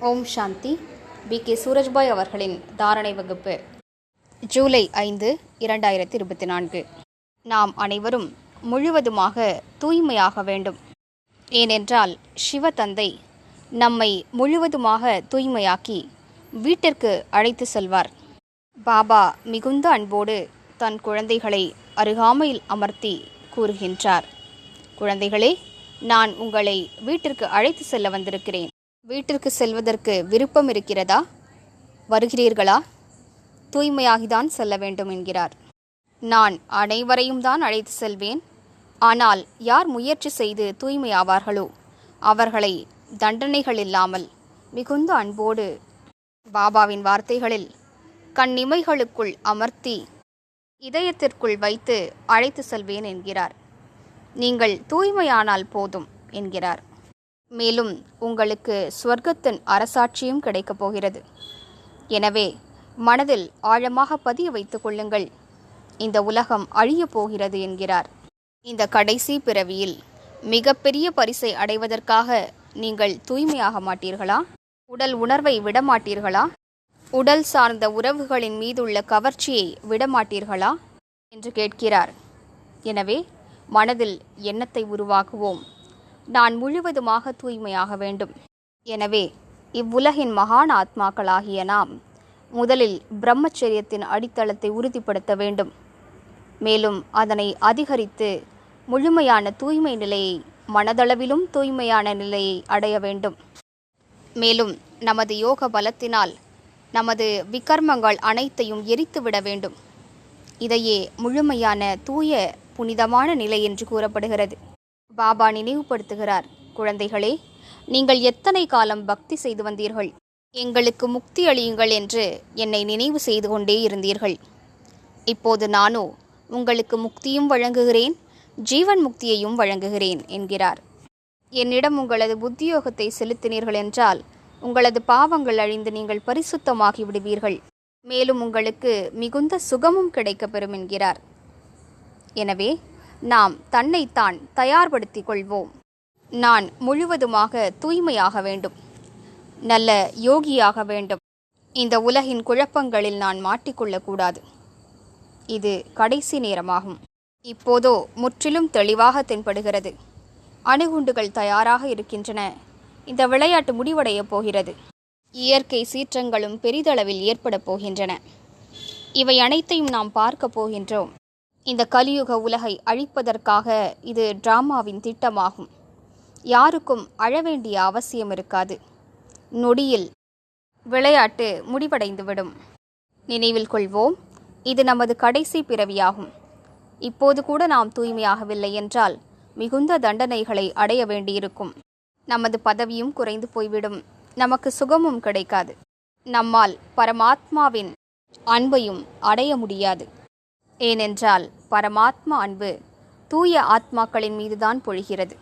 ஓம் சாந்தி. B. K. Surajbhai அவர்களின் தாரணை வகுப்பு. ஜூலை ஐந்து இரண்டாயிரத்தி இருபத்தி நான்கு நாம் அனைவரும் முழுவதுமாக தூய்மையாக வேண்டும். ஏனென்றால் சிவதந்தை நம்மை முழுவதுமாக தூய்மையாக்கி வீட்டிற்கு அழைத்து செல்வார். பாபா மிகுந்த அன்போடு தன் குழந்தைகளை அருகாமையில் அமர்த்தி கூறுகின்றார். குழந்தைகளே நான் உங்களை வீட்டிற்கு அழைத்து செல்ல வந்திருக்கிறேன். வீட்டிற்கு செல்வதற்கு விருப்பம் இருக்கிறதா? வருகிறீர்களா? தூய்மையாகிதான் செல்ல வேண்டும் என்கிறார். நான் அனைவரையும் தான் அழைத்து செல்வேன். ஆனால் யார் முயற்சி செய்து தூய்மையாவார்களோ? அவர்களை தண்டனைகள் இல்லாமல் மிகுந்த அன்போடு பாபாவின் வார்த்தைகளில் கண்ணிமைகளுக்குள் அமர்த்தி இதயத்திற்குள் வைத்து அழைத்து செல்வேன் என்கிறார். நீங்கள் தூய்மையானால் போதும் என்கிறார். மேலும் உங்களுக்கு ஸ்வர்க்கத்தின் அரசாட்சியும் கிடைக்கப் போகிறது. எனவே மனதில் ஆழமாக பதிய வைத்துக் கொள்ளுங்கள். இந்த உலகம் அழியப் போகிறது என்கிறார். இந்த கடைசி பிறவியில் மிகப்பெரிய பரிசை அடைவதற்காக நீங்கள் தூய்மையாக மாட்டீர்களா? உடல் உணர்வை விடமாட்டீர்களா? உடல் சார்ந்த உறவுகளின் மீதுள்ள கவர்ச்சியை விடமாட்டீர்களா? என்று கேட்கிறார். எனவே மனதில் எண்ணத்தை உருவாக்குவோம். நான் முழுவதுமாக தூய்மையாக வேண்டும். எனவே இவ்வுலகின் மகான் ஆத்மாக்களாகிய நாம் முதலில் பிரம்மச்சரியத்தின் அடித்தளத்தை உறுதிப்படுத்த வேண்டும். மேலும் அதனை அதிகரித்து முழுமையான தூய்மை நிலையை மனதளவிலும் தூய்மையான நிலையை அடைய வேண்டும். மேலும் நமது யோக பலத்தினால் நமது விகர்மங்கள் அனைத்தையும் எரித்துவிட வேண்டும். இதையே முழுமையான தூய புனிதமான நிலை என்று கூறப்படுகிறது. பாபா நினைவுபடுத்துகிறார். குழந்தைகளே நீங்கள் எத்தனை காலம் பக்தி செய்து வந்தீர்கள்? எங்களுக்கு முக்தி அளியுங்கள் என்று என்னை நினைவு செய்து கொண்டே இருந்தீர்கள். இப்போது நானோ உங்களுக்கு முக்தியும் வழங்குகிறேன் ஜீவன் முக்தியையும் வழங்குகிறேன் என்கிறார். என்னிடம் உங்களது புத்தியோகத்தை செலுத்தினீர்கள் என்றால் உங்களது பாவங்கள் அழிந்து நீங்கள் பரிசுத்தமாகி விடுவீர்கள். மேலும் உங்களுக்கு மிகுந்த சுகமும் கிடைக்கப்பெறும் என்கிறார். எனவே நாம் தன்னைத்தான் தயார்படுத்திக் கொள்வோம். நான் முழுவதுமாக தூய்மையாக வேண்டும். நல்ல யோகியாக வேண்டும். இந்த உலகின் குழப்பங்களில் நான் மாட்டிக்கொள்ளக்கூடாது இது கடைசி நேரமாகும். இப்போதோ முற்றிலும் தெளிவாக தென்படுகிறது. அணுகுண்டுகள் தயாராக இருக்கின்றன. இந்த விளையாட்டு முடிவடையப் போகிறது. இயற்கை சீற்றங்களும் பெரிதளவில் ஏற்படப் போகின்றன. இவை அனைத்தையும் நாம் பார்க்க போகின்றோம். இந்த கலியுக உலகை அழிப்பதற்காக இது டிராமாவின் திட்டமாகும். யாருக்கும் அழ வேண்டிய அவசியம் இருக்காது. நொடியில் விளையாட்டு முடிவடைந்துவிடும். நினைவில் கொள்வோம் இது நமது கடைசி பிறவியாகும். இப்போது கூட நாம் தூய்மையாகவில்லை என்றால் மிகுந்த தண்டனைகளை அடைய வேண்டியிருக்கும். நமது பதவியும் குறைந்து போய்விடும். நமக்கு சுகமும் கிடைக்காது. நம்மால் பரமாத்மாவின் அன்பையும் அடைய முடியாது. ஏனென்றால் பரமாத்மா அன்பு தூய ஆத்மாக்களின் மீதுதான் பொழிகிறது.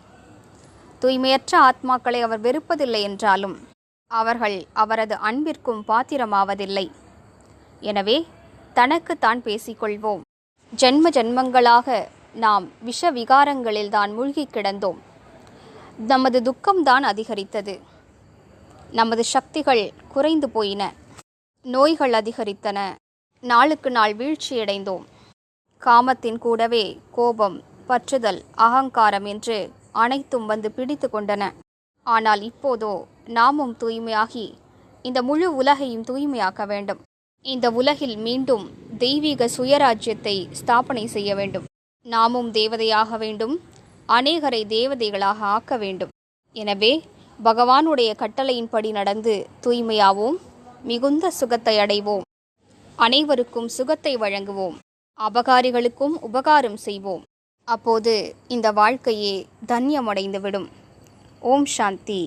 தூய்மையற்ற ஆத்மாக்களை அவர் வெறுப்பதில்லை என்றாலும் அவர்கள் அவரது அன்பிற்கும் பாத்திரமாவதில்லை. எனவே தனக்கு தான் பேசிக்கொள்வோம். ஜென்ம ஜென்மங்களாக நாம் விஷ விகாரங்களில் தான் மூழ்கி கிடந்தோம். நமது துக்கம்தான் அதிகரித்தது. நமது சக்திகள் குறைந்து போயின. நோய்கள் அதிகரித்தன. நாளுக்கு நாள் வீழ்ச்சியடைந்தோம். காமத்தின் கூடவே கோபம் பற்றுதல் அகங்காரம் என்று அனைத்தும் வந்து பிடித்து கொண்டன. ஆனால் இப்போதோ நாமும் தூய்மையாகி இந்த முழு உலகையும் தூய்மையாக்க வேண்டும். இந்த உலகில் மீண்டும் தெய்வீக சுயராஜ்யத்தை ஸ்தாபனை செய்ய வேண்டும். நாமும் தேவதையாக வேண்டும் அநேகரை தேவதைகளாக ஆக்க வேண்டும். எனவே பகவானுடைய கட்டளையின்படி நடந்து தூய்மையாவோம் மிகுந்த சுகத்தை அடைவோம். அனைவருக்கும் சுகத்தை வழங்குவோம். அபகாரிகளுக்கும் உபகாரம் செய்வோம். அப்போது இந்த வாழ்க்கையே தன்யமடைந்துவிடும். ஓம் சாந்தி.